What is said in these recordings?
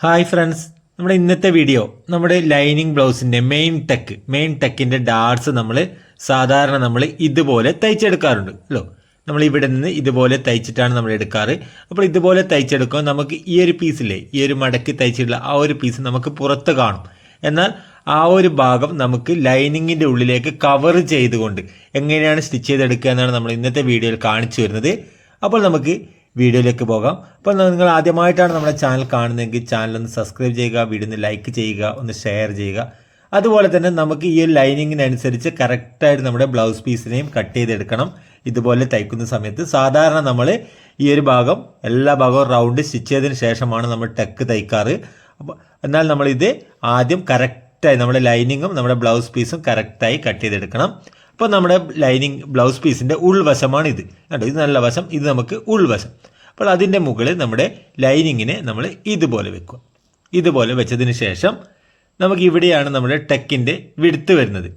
Hi friends നമ്മുടെ ഇന്നത്തെ video നമ്മുടെ ലൈനിങ് ബ്ലൗസിന്റെ മെയിൻ ടെക്ക് മെയിൻ ടെക്കിന്റെ ഡാർട്സ് നമ്മൾ സാധാരണ നമ്മൾ ഇതുപോലെ തയ്ച്ചെടുക്കാറുണ്ട്. അല്ലോ നമ്മൾ ഇവിടെ നിന്ന് ഇതുപോലെ തയ്ച്ചിട്ടാണ് നമ്മൾ എടുക്കാറ്. അപ്പോൾ ഇതുപോലെ തയ്ച്ചെടുക്കുമ്പോൾ നമുക്ക് ഈ ഒരു പീസില്ലേ ഈ ഒരു മടക്കി തയ്ച്ചിട്ടുള്ള ആ ഒരു പീസ് നമുക്ക് പുറത്ത് കാണും. എന്നാൽ ആ ഒരു ഭാഗം നമുക്ക് ലൈനിങ്ങിന്റെ ഉള്ളിലേക്ക് കവർ ചെയ്തുകൊണ്ട് എങ്ങനെയാണ് സ്റ്റിച്ച് ചെയ്തെടുക്കുക എന്നാണ് നമ്മൾ ഇന്നത്തെ വീഡിയോയിൽ കാണിച്ചു വരുന്നത് അപ്പോൾ നമുക്ക് വീഡിയോയിലേക്ക് പോകാം. അപ്പോൾ നിങ്ങൾ ആദ്യമായിട്ടാണ് നമ്മുടെ ചാനൽ കാണുന്നതെങ്കിൽ ചാനൽ ഒന്ന് സബ്സ്ക്രൈബ് ചെയ്യുക വീഡിയോ ഒന്ന് ലൈക്ക് ചെയ്യുക ഒന്ന് ഷെയർ ചെയ്യുക. അതുപോലെ തന്നെ നമുക്ക് ഈ ഒരു ലൈനിങ്ങിനനുസരിച്ച് കറക്റ്റായിട്ട് നമ്മുടെ ബ്ലൗസ് പീസിനെയും കട്ട് ചെയ്തെടുക്കണം. ഇതുപോലെ തയ്ക്കുന്ന സമയത്ത് സാധാരണ നമ്മൾ ഈ ഒരു ഭാഗം എല്ലാ ഭാഗവും റൗണ്ട് സ്റ്റിച്ച് ചെയ്തതിന് ശേഷമാണ് നമ്മൾ ടെക്ക് തയ്ക്കാറ്. അപ്പോൾ എന്നാൽ നമ്മളിത് ആദ്യം കറക്റ്റായി നമ്മുടെ ലൈനിങ്ങും നമ്മുടെ ബ്ലൗസ് പീസും കറക്റ്റായി കട്ട് ചെയ്തെടുക്കണം. അപ്പോൾ നമ്മുടെ ലൈനിങ് ബ്ലൗസ് പീസിന്റെ ഉൾവശമാണ് ഇത് കണ്ടോ? ഇത് നല്ല വശം ഇത് നമുക്ക് ഉൾവശം. അപ്പോൾ അതിന്റെ മുകളിൽ നമ്മുടെ ലൈനിങ്ങിനെ നമ്മൾ ഇതുപോലെ വെക്കുക. ഇതുപോലെ വെച്ചതിന് ശേഷം നമുക്ക് ഇവിടെയാണ് നമ്മുടെ ടെക്കിന്റെ വിടുത്ത് വരുന്നത്.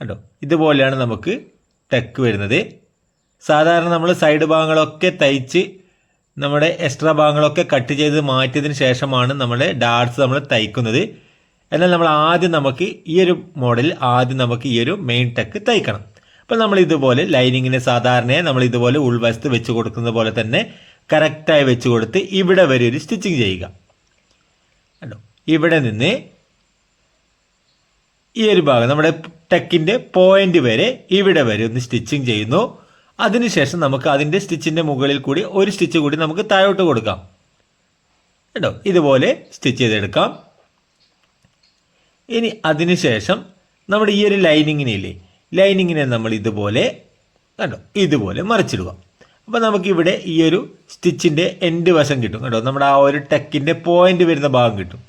കണ്ടോ? ഇതുപോലെയാണ് നമുക്ക് ടെക്ക് വരുന്നത്. സാധാരണ നമ്മൾ സൈഡ് ഭാഗങ്ങളൊക്കെ തയ്ച്ച് നമ്മുടെ എക്സ്ട്രാ ഭാഗങ്ങളൊക്കെ കട്ട് ചെയ്ത് മാറ്റിയതിന് ശേഷമാണ് നമ്മുടെ ഡാർട്സ് നമ്മൾ തയ്ക്കുന്നത്. എന്നാൽ നമ്മൾ ആദ്യം നമുക്ക് ഈ ഒരു മോഡലിൽ ആദ്യം നമുക്ക് ഈ ഒരു മെയിൻ ടെക്ക് തയ്ക്കണം. അപ്പോൾ നമ്മൾ ഇതുപോലെ ലൈനിങ്ങിന് സാധാരണയായി നമ്മൾ ഇതുപോലെ ഉൾവശത്ത് വെച്ച് കൊടുക്കുന്ന പോലെ തന്നെ കറക്റ്റായി വെച്ച് കൊടുത്ത് ഇവിടെ വരെ ഒരു സ്റ്റിച്ചിങ് ചെയ്യുക. കണ്ടോ? ഇവിടെ നിന്ന് ഈ ഒരു ഭാഗം നമ്മുടെ ടെക്കിന്റെ പോയിന്റ് വരെ ഇവിടെ വരെ ഒന്ന് സ്റ്റിച്ചിങ് ചെയ്യുന്നു. അതിനുശേഷം നമുക്ക് അതിന്റെ സ്റ്റിച്ചിന്റെ മുകളിൽ കൂടി ഒരു സ്റ്റിച്ച് കൂടി നമുക്ക് താഴോട്ട് കൊടുക്കാം. കേട്ടോ ഇതുപോലെ സ്റ്റിച്ച് ചെയ്തെടുക്കാം. ഇനി അതിനുശേഷം നമ്മുടെ ഈ ഒരു ലൈനിങ്ങിനില്ലേ? ലൈനിങ്ങിനെ നമ്മൾ ഇതുപോലെ കണ്ടോ? ഇതുപോലെ മറിച്ചിടുക. അപ്പോൾ നമുക്കിവിടെ ഈ ഒരു സ്റ്റിച്ചിന്റെ എൻഡ് വശം കിട്ടും. കേട്ടോ നമ്മുടെ ആ ഒരു ടെക്കിന്റെ പോയിന്റ് വരുന്ന ഭാഗം കിട്ടും.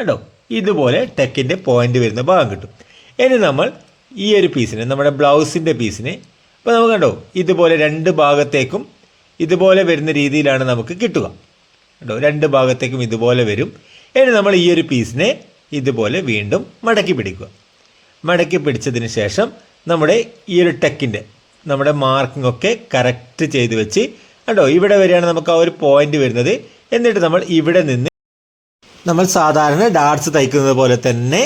കേട്ടോ ഇതുപോലെ ടെക്കിന്റെ പോയിന്റ് വരുന്ന ഭാഗം കിട്ടും. ഇനി നമ്മൾ ഈ ഒരു പീസിനെ നമ്മുടെ ബ്ലൗസിന്റെ പീസിനെ അപ്പോൾ നമുക്ക് കണ്ടോ? ഇതുപോലെ രണ്ട് ഭാഗത്തേക്കും ഇതുപോലെ വരുന്ന രീതിയിലാണ് നമുക്ക് കിട്ടുക. കേട്ടോ രണ്ട് ഭാഗത്തേക്കും ഇതുപോലെ വരും. ഇനി നമ്മൾ ഈ ഒരു പീസിനെ ഇതുപോലെ വീണ്ടും മടക്കി പിടിക്കുക. മടക്കി പിടിച്ചതിന് ശേഷം നമ്മുടെ ഈ ഒരു ടെക്കിന്റെ നമ്മുടെ മാർക്കിംഗ് ഒക്കെ കറക്റ്റ് ചെയ്ത് വെച്ച് കണ്ടോ ഇവിടെ വരെയാണ് നമുക്ക് ആ ഒരു പോയിന്റ് വരുന്നത്. എന്നിട്ട് നമ്മൾ ഇവിടെ നിന്ന് നമ്മൾ സാധാരണ ഡാർട്സ് തയ്ക്കുന്നത് പോലെ തന്നെ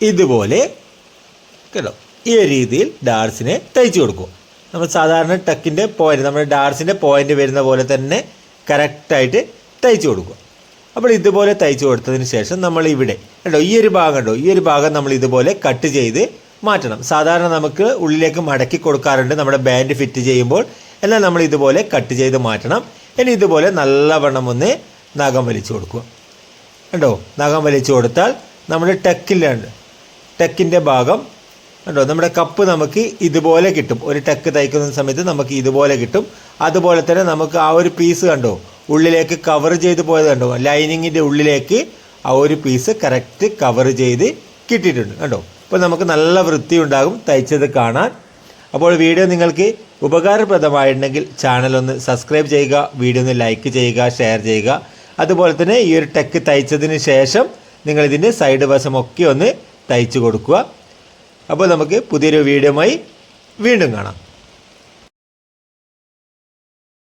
ഇതുപോലെ കേട്ടോ ഈ രീതിയിൽ ഡാർട്സിനെ തയ്ച്ചു കൊടുക്കുക. നമ്മൾ സാധാരണ ടക്കിന്റെ പോയിന്റ് നമ്മുടെ ഡാർട്സിന്റെ പോയിന്റ് വരുന്ന പോലെ തന്നെ കറക്റ്റായിട്ട് തയ്ച്ചു കൊടുക്കുക. അപ്പോൾ ഇതുപോലെ തയ്ച്ചു കൊടുത്തതിന് ശേഷം നമ്മൾ ഇവിടെ കണ്ടോ ഈ ഒരു ഭാഗം കണ്ടോ ഈ ഒരു ഭാഗം നമ്മൾ ഇതുപോലെ കട്ട് ചെയ്ത് മാറ്റണം. സാധാരണ നമുക്ക് ഉള്ളിലേക്ക് മടക്കി കൊടുക്കാറുണ്ട് നമ്മുടെ ബാൻഡ് ഫിറ്റ് ചെയ്യുമ്പോൾ. എന്നാൽ നമ്മൾ ഇതുപോലെ കട്ട് ചെയ്ത് മാറ്റണം. ഇനി ഇതുപോലെ നല്ലവണ്ണം ഒന്ന് നഖം വലിച്ചു കൊടുക്കുക. കണ്ടോ നഖം വലിച്ചു കൊടുത്താൽ നമ്മുടെ ടെക്കിലാണ്. ടെക്കിന്റെ ഭാഗം കണ്ടോ നമ്മുടെ കപ്പ് നമുക്ക് ഇതുപോലെ കിട്ടും. ഒരു ടെക്ക് തയ്ക്കുന്ന സമയത്ത് നമുക്ക് ഇതുപോലെ കിട്ടും. അതുപോലെ തന്നെ നമുക്ക് ആ ഒരു പീസ് കണ്ടോ ഉള്ളിലേക്ക് കവർ ചെയ്ത് പോയത് കണ്ടോ? ലൈനിങ്ങിന്റെ ഉള്ളിലേക്ക് ആ ഒരു പീസ് കറക്റ്റ് കവർ ചെയ്ത് കിട്ടിയിട്ടുണ്ട് കണ്ടോ? അപ്പോൾ നമുക്ക് നല്ല വൃത്തി ഉണ്ടാകും തയ്ച്ചത് കാണാൻ. അപ്പോൾ വീഡിയോ നിങ്ങൾക്ക് ഉപകാരപ്രദമായിട്ടുണ്ടെങ്കിൽ ചാനൽ ഒന്ന് സബ്സ്ക്രൈബ് ചെയ്യുക വീഡിയോ ഒന്ന് ലൈക്ക് ചെയ്യുക ഷെയർ ചെയ്യുക. അതുപോലെ തന്നെ ഈ ഒരു ടെക്ക് തയ്ച്ചതിന് ശേഷം നിങ്ങൾ ഇതിന്റെ സൈഡ് വശമൊക്കെ ഒന്ന് തയ്ച്ചു കൊടുക്കുക. അപ്പോൾ നമുക്ക് പുതിയൊരു വീഡിയോമായി വീണ്ടും കാണാം.